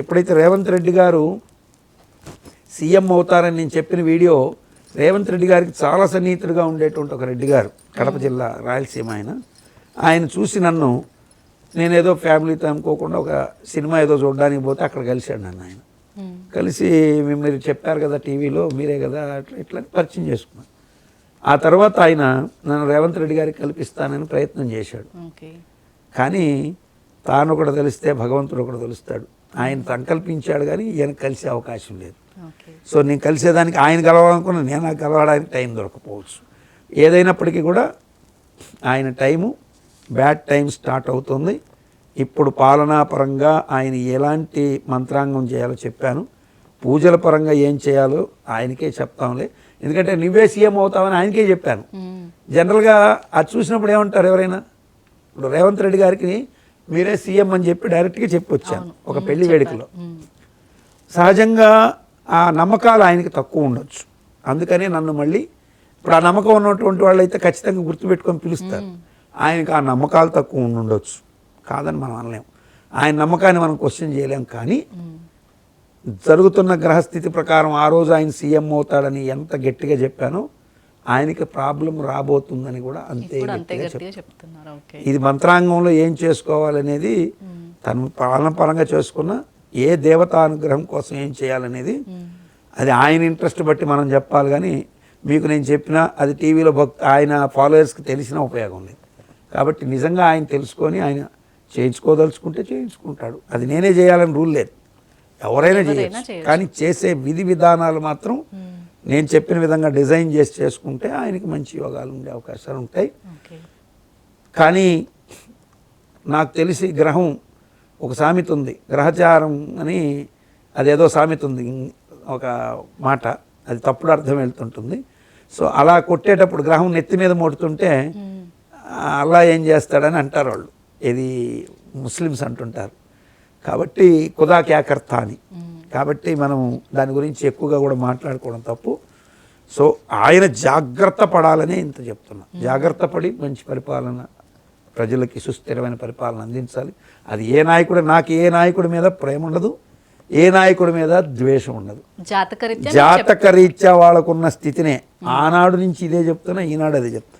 ఎప్పుడైతే రేవంత్ రెడ్డి గారు సీఎం అవుతారని నేను చెప్పిన వీడియో రేవంత్ రెడ్డి గారికి చాలా సన్నిహితుడిగా ఉండేటువంటి ఒక రెడ్డి గారు కడప జిల్లా రాయలసీమ ఆయన. ఆయన చూసి నన్ను నేనేదో ఫ్యామిలీతో అనుకోకుండా ఒక సినిమా ఏదో చూడడానికి పోతే అక్కడ కలిశాడు నన్ను ఆయన. కలిసి మీరు చెప్పారు కదా టీవీలో మీరే కదా అట్లా ఇట్లా పరిచయం చేసుకున్నాను ఆ తర్వాత ఆయన నన్ను రేవంత్ రెడ్డి గారికి కల్పిస్తానని ప్రయత్నం చేశాడు. కానీ తాను ఒకటి తెలిస్తే భగవంతుడు ఒకటి తెలుస్తాడు. ఆయన సంకల్పించాడు కానీ ఈయన కలిసే అవకాశం లేదు. సో నేను కలిసేదానికి ఆయన కలవాలనుకున్నా నేను నాకు కలవడానికి టైం దొరకపోవచ్చు. ఏదైనప్పటికీ కూడా ఆయన టైము బ్యాడ్ టైం స్టార్ట్ అవుతుంది. ఇప్పుడు పాలనా పరంగా ఆయన ఎలాంటి మంత్రాంగం చేయాలో చెప్పాను. పూజల పరంగా ఏం చేయాలో ఆయనకే చెప్తాంలే. ఎందుకంటే నువ్వే సీఎం అవుతావని ఆయనకే చెప్పాను. జనరల్గా అది చూసినప్పుడు ఏమంటారు ఎవరైనా? ఇప్పుడు రేవంత్ రెడ్డి గారికి మీరే సీఎం అని చెప్పి డైరెక్ట్గా చెప్పి వచ్చాను ఒక పెళ్ళి వేడుకలో. సహజంగా ఆ నమ్మకాలు ఆయనకి తక్కువ ఉండొచ్చు. అందుకని నన్ను మళ్ళీ ఇప్పుడు ఆ నమ్మకం ఉన్నటువంటి వాళ్ళు అయితే ఖచ్చితంగా గుర్తుపెట్టుకొని పిలుస్తారు. ఆయనకి ఆ నమ్మకాలు తక్కువ ఉండి ఉండొచ్చు. కాదని మనం అనలేం. ఆయన నమ్మకాన్ని మనం క్వశ్చన్ చేయలేం కానీ జరుగుతున్న గ్రహస్థితి ప్రకారం ఆ రోజు ఆయన సీఎం అవుతాడని ఎంత గట్టిగా చెప్పానో ఆయనకి ప్రాబ్లం రాబోతుందని కూడా అంతే చెప్తున్నారు. ఇది మంత్రాంగంలో ఏం చేసుకోవాలనేది తను పాలన పరంగా చేసుకున్న ఏ దేవతా అనుగ్రహం కోసం ఏం చేయాలనేది అది ఆయన ఇంట్రెస్ట్ బట్టి మనం చెప్పాలి కానీ మీకు నేను చెప్పినా అది టీవీలో భక్తి ఆయన ఫాలోయర్స్కి తెలిసిన ఉపయోగం లేదు. కాబట్టి నిజంగా ఆయన తెలుసుకొని ఆయన చేయించుకోదలుచుకుంటే చేయించుకుంటాడు. అది నేనే చేయాలని రూల్ లేదు. ఎవరైనా చేయొచ్చు. కానీ చేసే విధి విధానాలు మాత్రం నేను చెప్పిన విధంగా డిజైన్ చేసి చేసుకుంటే ఆయనకి మంచి యోగాలు ఉండే అవకాశాలు ఉంటాయి. కానీ నాకు తెలిసి గ్రహం ఒక సామెత ఉంది. గ్రహచారం అని అదేదో సామెత ఉంది. ఒక మాట. అది తప్పుడు అర్థం వెళ్తుంటుంది. సో అలా కొట్టేటప్పుడు గ్రహం నెత్తి మీద మోడుతుంటే ఆ, అల్లా ఏం చేస్తాడని అంటారు వాళ్ళు. ఇది ముస్లిమ్స్ అంటుంటారు. కాబట్టి ఖుదా క్యాకర్త అని కాబట్టి మనం దాని గురించి ఎక్కువగా కూడా మాట్లాడుకోవడం తప్పు. సో ఆయన జాగ్రత్త పడాలనే ఇంత చెప్తున్నా. జాగ్రత్త పడి మంచి పరిపాలన ప్రజలకి సుస్థిరమైన పరిపాలన అందించాలి. అది ఏ నాయకుడు నాకు ఏ నాయకుడి మీద ప్రేమ ఉండదు ఏ నాయకుడి మీద ద్వేషం ఉండదు. జాతకరీత్యా జాతక రీత్యా వాళ్ళకున్న స్థితినే. ఆనాడు నుంచి ఇదే చెప్తున్నా ఈనాడు అదే చెప్తున్నా.